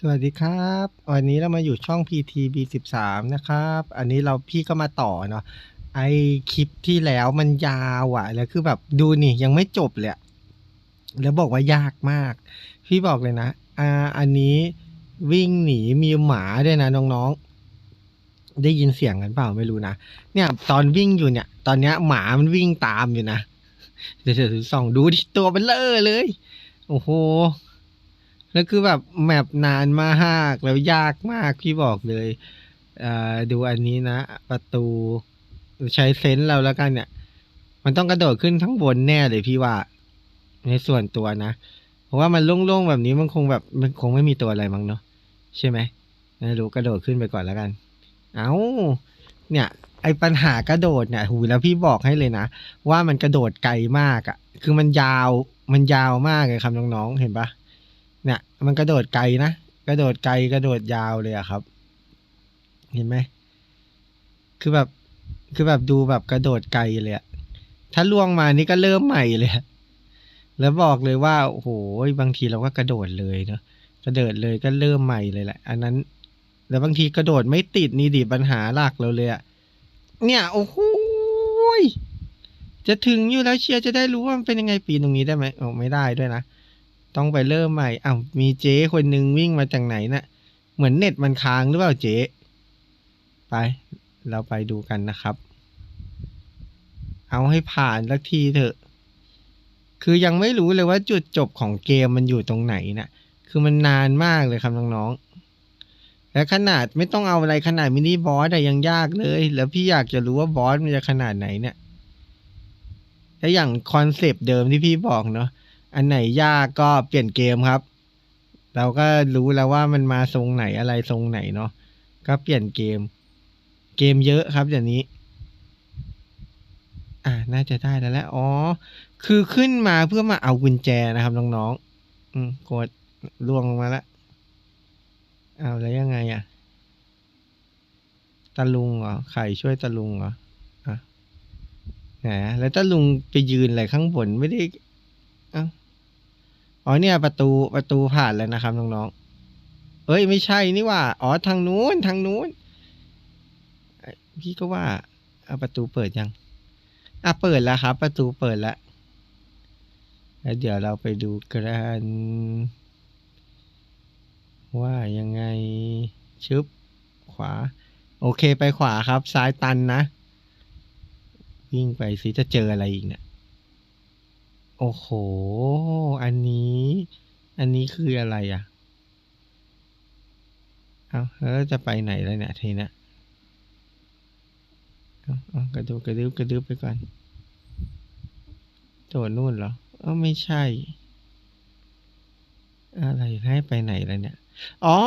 สวัสดีครับ วันนี้เรามาอยู่ช่อง PTB13 นะครับ อันนี้เราพี่ก็มาต่อเนาะไอคลิปที่แล้วมันยาวอะแล้วคือแบบดูนี่ยังไม่จบเลยแล้วบอกว่ายากมาก พี่บอกเลยนะอ่าอันนี้วิ่งหนีมีหมาด้วยนะน้องๆ ได้ยินเสียงกันเปล่าไม่รู้นะเนี่ยตอนวิ่งอยู่เนี่ย ตอนเนี้ยหมามันวิ่งตามอยู่นะเดี๋ยวเดี๋ยวส่องดูดิตัวมันเลอะเลย โอ้โห แล้วคือแบบแมปนานมากแล้วยากมากพี่บอกเลยดูอันนี้นะ ประตูใช้เซนส์เราแล้วกันเนี่ย มันต้องกระโดดขึ้นข้งบนแน่เลยพี่ว่า ในส่วนตัวนะเพราะว่ามันโล่งๆแบบนี้มันคงแบบมันคงไม่มีตัวอะไรมั้งเนาะใช่ไหมไม่รู้กระโดดขึ้นไปก่อนแล้วกัน เอาเนี่ย ไอปัญหากระโดดเนี่ยหูแล้วพี่บอกให้เลยนะว่ามันกระโดดไกลมากอะ่ะ คือมันยาวมันยาวมากเลยครับน้องๆเห็นปะ เนี่ย มันกระโดดไกลนะกระโดดไกลกระโดดยาวเลยอะครับ เห็นไหมคือแบบคือแบบดูแบบกระโดดไกลเลยอะถ้าล่วงมานี่ก็เริ่มใหม่เลยแล้วบอกเลยว่าโอ้โหบางทีเราก็กระโดดเลยเนาะกระโดดเลยก็เริ่มใหม่เลยแหละ อันนั้นแล้วบางทีกระโดดไม่ติดนี่ดิปัญหาหลักเราเลยอะเนี่ยโอ้โหจะถึงอยู่แล้วเชียร์จะได้รู้ว่ามันเป็นยังไงปีนตรงนี้ได้ไหมโอ้ไม่ได้ด้วยนะ ต้องไปเริ่มใหม่อ้าวมีเจ๊คนหนึ่งวิ่งมาจากไหนนะ่ะ เหมือนเน็ตมันค้างหรือเปล่าเจ๊ ไป เราไปดูกันนะครับ เอาให้ผ่านสักทีเถอะ คือยังไม่รู้เลยว่าจุดจบของเกมมันอยู่ตรงไหนนะ่ะ คือมันนานมากเลยครับน้องๆ และขนาดไม่ต้องเอาอะไรขนาดมินิบอสแต่ยังยากเลย แล้วพี่อยากจะรู้ว่าบอสมันจะขนาดไหนเนี่ยและอย่างคอนเซปต์เดิมที่พี่บอกเนาะ อันไหนยากก็เปลี่ยนเกมครับ เราก็รู้แล้วว่ามันมาทรงไหนอะไรทรงไหนเนาะก็เปลี่ยนเกม เกมเยอะครับเดี๋ยวนี้ อ่าน่าจะได้แล้วแหละอ๋อ คือขึ้นมาเพื่อมาเอากุญแจนะครับน้องๆอืมกดล่วงลงมาแล้วเอาแล้วยังไงอะตะลุงเหรอไข่ช่วยตะลุงเหรออะแหมแล้วตะลุงไปยืนอะไรข้างบนไม่ได้อ้า อ๋อเนี่ยประตูประตูผ่านแล้วนะครับน้องๆ เอ้ยไม่ใช่นี่ว่า อ๋อทางนู้นทางนู้น พี่ก็ว่าอะประตูเปิดยัง อะเปิดแล้วครับ ประตูเปิดแล้วแล้วเดี๋ยวเราไปดูกันว่ายังไงชึบขวา โอเคไปขวาครับ ซ้ายตันนะ วิ่งไปสิจะเจออะไรอีกเนี่ย โอ้โห อันนี้ อันนี้คืออะไรอะ เอาแล้วจะไปไหนแล้วเนี่ยทีเนี้ยเอาเอกระดูกระดึบกระดึบไปก่อนโดดนู่นเหรอเออไม่ใช่ อะไรให้ไปไหนแล้วเนี่ย อ๋อ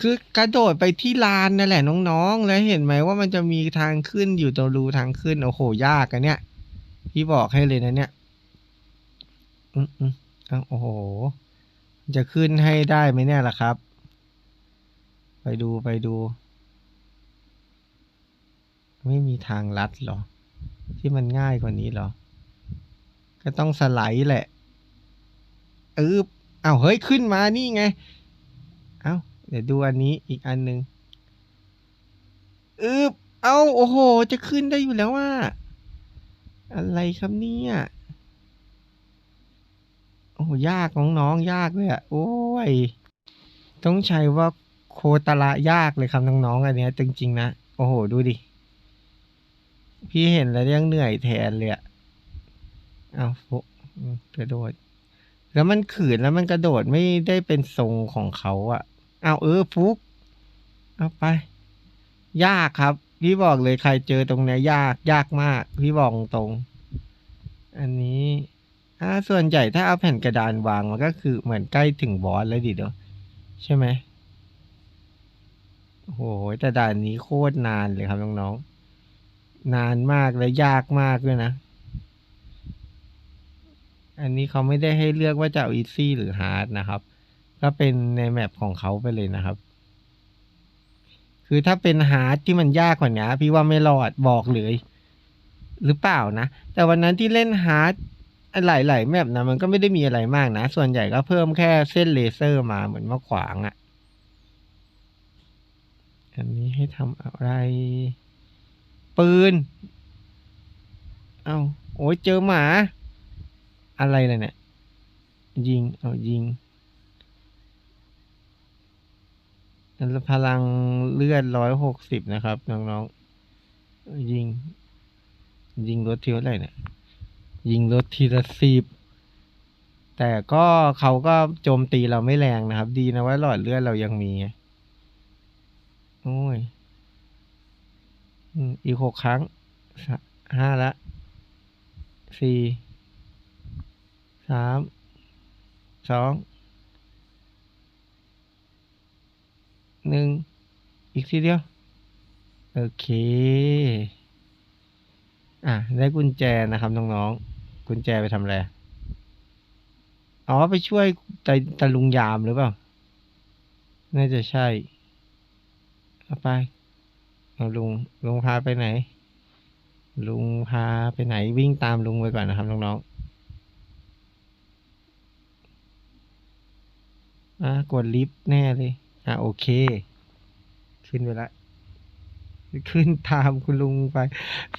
คือกระโดดไปที่ลานนั่นแหละน้องๆ แล้วเห็นไหมว่ามันจะมีทางขึ้นอยู่ตรงรูทางขึ้น โอ้โห ยากอะเนี่ยพี่บอกให้เลยนะเนี่ย อืมอืมเอโอ้โห จะขึ้นให้ได้ไหมเนี่ยล่ะครับ ไปดูไปดู ไม่มีทางลัดหรอ ที่มันง่ายกว่านี้หรอ ก็ต้องสไลด์แหละเออเอาเฮ้ย ขึ้นมานี่ไง เอาเดี๋ยวดูอันนี้อีกอันหนึ่งอึบเอาโอ้โห จะขึ้นได้อยู่แล้วว่า อะไรครับเนี่ย โอ้โหยากน้องๆยากเลยอะโอ้ย ต้องใช้ว่าโคตระยากเลยครับน้องๆอันเนี้ยจริงๆนะ โอ้โห ดูดิ พี่เห็นแล้วยังเหนื่อยแทนเลยอะเอาโฟกระโดด แล้วมันขืนแล้วมันกระโดดไม่ได้เป็นทรงของเขาอะ เอาเออฟุก เอาไป ยากครับ พี่บอกเลยใครเจอตรงเนี้ยยากยากมาก พี่บอกตรง อันนี้ อ่าส่วนใหญ่ถ้าเอาแผ่นกระดานวางมันก็คือเหมือนใกล้ถึงบอสแล้วดิเนาะใช่ไหมโอ้โหแต่ด่านนี้โคตรนานเลยครับน้องๆนานมากและยากมากด้วยนะ อันนี้เขาไม่ได้ให้เลือกว่าจะเอาอีซี่หรือฮาร์ดนะครับ ก็เป็นในแมปของเขาไปเลยนะครับ คือถ้าเป็นฮาร์ดที่มันยากกว่านี้พี่ว่าไม่รอดบอกเลย หรือเปล่านะ แต่วันนั้นที่เล่นฮาร์ด หลายๆแมปนะมันก็ไม่ได้มีอะไรมากนะ ส่วนใหญ่ก็เพิ่มแค่เส้นเลเซอร์มาเหมือนมาขวางอะ่ะ อันนี้ให้ทำอะไร ปืน เอาโอ้ยเจอหมา อะไรเล่ะเนี่ย ยิง เอายิงแล้วพลังเลือดร้อยหกสิบนะครับ น้องๆ ยิง ยิงรถเทีละไรเนี่ย ยิงรถทีละสิบแต่ก็เขาก็โจมตีเราไม่แรงนะครับ ดีนะว่าหลอดเลือดเรายังมีโอ้ยอีกหกครั้งห้าละสี่สามสองหนึ่งอีกทีเดียว โอเค อะได้กุญแจนะครับน้องๆกุญแจไปทำอะไรอ๋อไปช่วยตาตาลุงยามหรือเปล่า น่าจะใช่เอาไปเอาลุงลุงพาไปไหน ลุงพาไปไหนวิ่งตามลุงไปก่อนนะครับน้องๆอะกดลิฟต์แน่เลย อะโอเค ขึ้นไปละ ขึ้นตามคุณลุงไป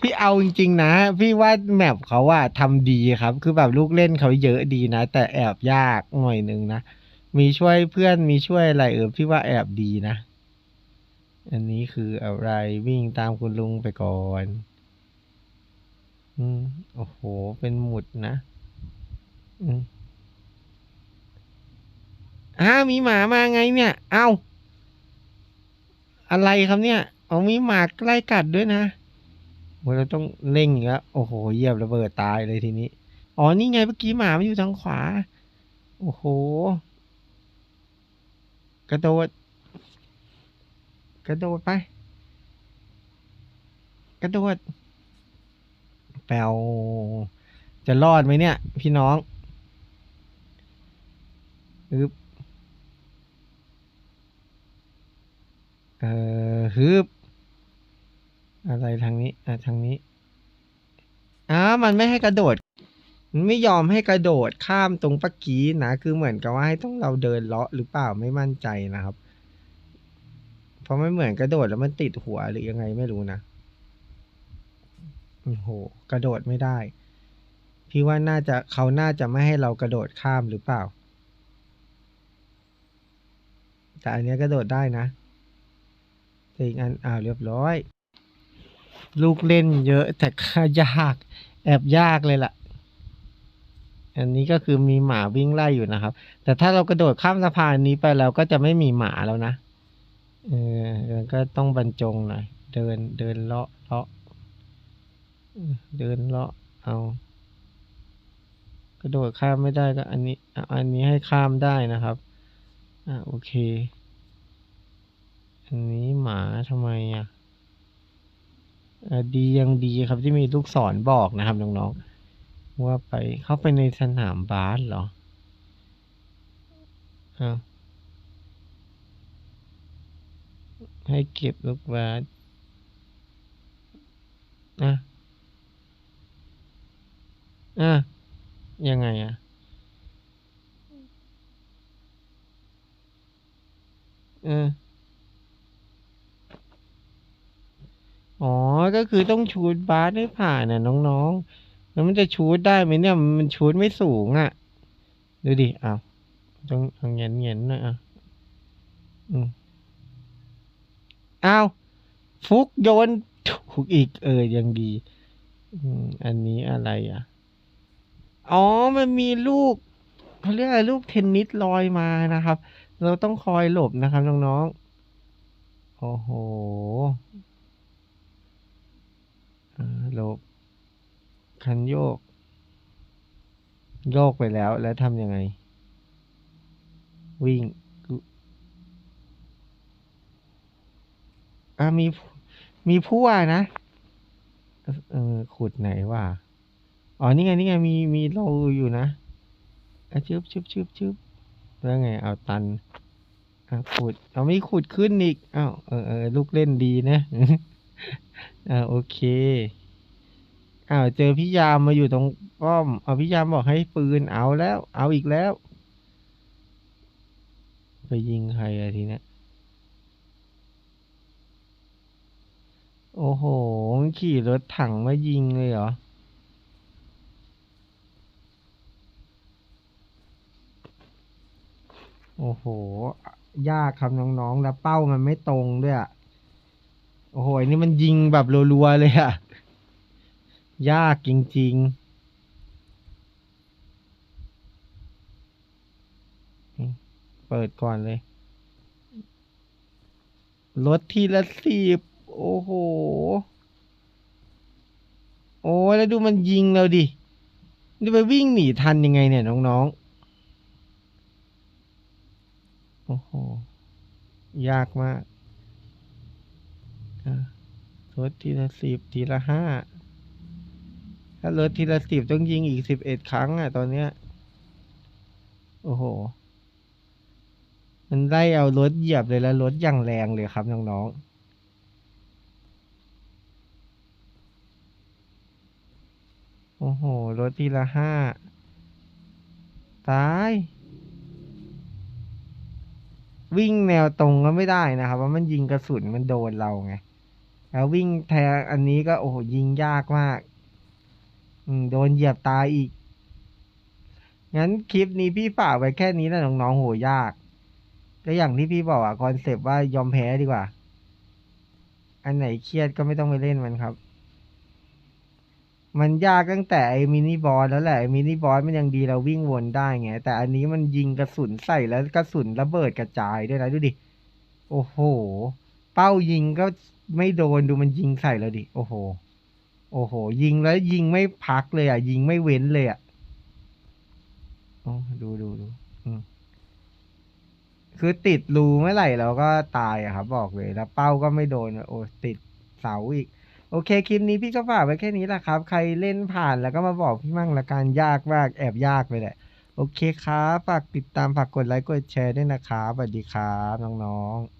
พี่เอาจริงๆนะ พี่ว่าแมปเขาอะทำดีครับ คือแบบลูกเล่นเขาเยอะดีนะ แต่แอบยากหน่อยนึงนะ มีช่วยเพื่อนมีช่วยอะไรเออพี่ว่าแอบดีนะ อันนี้คืออะไรวิ่งตามคุณลุงไปก่อน อืมโอ้โห เป็นหมุดนะ อืมอ้ามีหมามาไงเนี่ย เอ้า อะไรครับเนี่ย เอามีหมาใกล้กัดด้วยนะโอ้ยเราต้องเร่งอีกแล้วโอ้โหเหยียบระเบิดตายเลยทีนี้ อ๋อนี่ไงเมื่อกี้หมามันอยู่ทางขวา โอ้โห กระโดด กระโดดไป กระโดด แปลวจะรอดไหมเนี่ย พี่น้องอึบเอ่อฮึบ อะไรทางนี้อะทางนี้อ้ามันไม่ให้กระโดด มันไม่ยอมให้กระโดดข้ามตรงปะกี้นะคือเหมือนกับว่าให้ต้องเราเดินเลาะหรือเปล่าไม่มั่นใจนะครับ เพราะไม่เหมือนกระโดดแล้วมันติดหัวหรือยังไงไม่รู้นะโอ้โหกระโดดไม่ได้ พี่ว่าน่าจะเขาน่าจะไม่ให้เรากระโดดข้ามหรือเปล่า แต่อันนี้กระโดดได้นะแต่อีกอันอ้าวเรียบร้อย ลูกเล่นเยอะแต่ก็ยากแอบยากเลยล่ะ อันนี้ก็คือมีหมาวิ่งไล่อยู่นะครับ แต่ถ้าเรากระโดดข้ามสะพานนี้ไปแล้วก็จะไม่มีหมาแล้วนะเออก็ต้องบรรจงหน่อยเดินเดินเลาะเลาะเดินเลาะเอา กระโดดข้ามไม่ได้ก็ อันนี้อันนี้ให้ข้ามได้นะครับอะโอเค อันนี้หมาทำไมอะ ดียังดีครับที่มีลูกศรบอกนะครับน้องๆว่าไปเข้าไปในสนามบาสเหรออาให้เก็บลูกบาสอะอะยังไงอะเออ อ๋อ ก็คือต้องชูดบาสให้ผ่านน่ะน้องๆ แล้วมันจะชูดได้ไหมเนี่ย มันชูดไม่สูงอะ ดูดิอ้าวต้องต้องเงียนเงียนๆหน่อยอะอืมอ้าวฟุกโยนถูกอีกเออยังดีอืมอันนี้อะไรอะ อ๋อ มันมีลูกเขาเรียกอะไรลูกเทนนิสลอยมานะครับ เราต้องคอยหลบนะครับน้องๆ โอ้โห หลบ คันโยก โยกไปแล้วแล้วทำยังไง วิ่งอ่ามีมีพั่วนะ เออขุดไหนวะอ๋อ นี่ไง นี่ไง มี มีโลอยู่นะอะชึบชึบชึบชึบแล้วไง เอาตันอะขุด เอาไม่ขุดขึ้นอีกอ้าวเออเออลูกเล่นดีนะ อ่าโอเคอ้าวเจอพี่ยามมาอยู่ตรงป้อมเอาพี่ยามบอกให้ปืนเอาแล้ว เอาอีกแล้ว ไปยิงใครอะทีเนี้ยโอ้โหขี่รถถังมายิงเลยเหรอโอ้โห ยากครับน้องๆ แล้วเป้ามันไม่ตรงด้วยอะ โอ้โหอันนี่มันยิงแบบรัวๆเลยอะยากจริงๆ เปิดก่อนเลย รถทีละสิบโอ้โห โอ้แล้วดูมันยิงเราดิดูไปวิ่งหนีทันยังไงเนี่ยน้องๆ โอ้โห ยากมาก รถทีละสิบทีละห้าถ้ารถทีละสิบต้องยิงอีกสิบเอ็ดครั้งอะ ตอนเนี้ย โอ้โห มันได้เอารถเหยียบเลยแล้วรถอย่างแรงเลยครับน้องๆโอ้โห รถทีละห้า ตาย วิ่งแนวตรงก็ไม่ได้นะครับว่ามันยิงกระสุนมันโดนเราไง แล้ววิ่งแทงอันนี้ก็โอ้โหยิงยากมาก อืมโดนเหยียบตายอีก งั้นคลิปนี้พี่ฝากไว้แค่นี้นะน้องๆโหยาก ก็อย่างที่พี่บอกอะคอนเซปต์ว่ายอมแพ้ดีกว่า อันไหนเครียดก็ไม่ต้องไปเล่นมันครับ มันยากตั้งแต่ไอ้มินิบอสแล้วแหละมินิบอสมันยังดีเราวิ่งวนได้ไง แต่อันนี้มันยิงกระสุนใส่แล้วกระสุนระเบิดกระจายด้วยนะดูดิ โอ้โห เป้ายิงก็ ไม่โดนดูมันยิงใส่แล้วดิ โอ้โห โอ้โห ยิงแล้วยิงไม่พักเลยอะ ยิงไม่เว้นเลยอะโอ้ดูดูดูคือติดรูเมื่อไหร่เราก็ตายอะครับ บอกเลยแล้วเป้าก็ไม่โดน โอ้ติดเสาอีก โอเคคลิปนี้พี่ก็ฝากไว้แค่นี้แหละครับ ใครเล่นผ่านแล้วก็มาบอกพี่มั่งละกันยากมากแอบยากไปแหละ โอเคครับฝากติดตามฝากกดไลค์กดแชร์ด้วยนะครับสวัสดีครับน้องๆ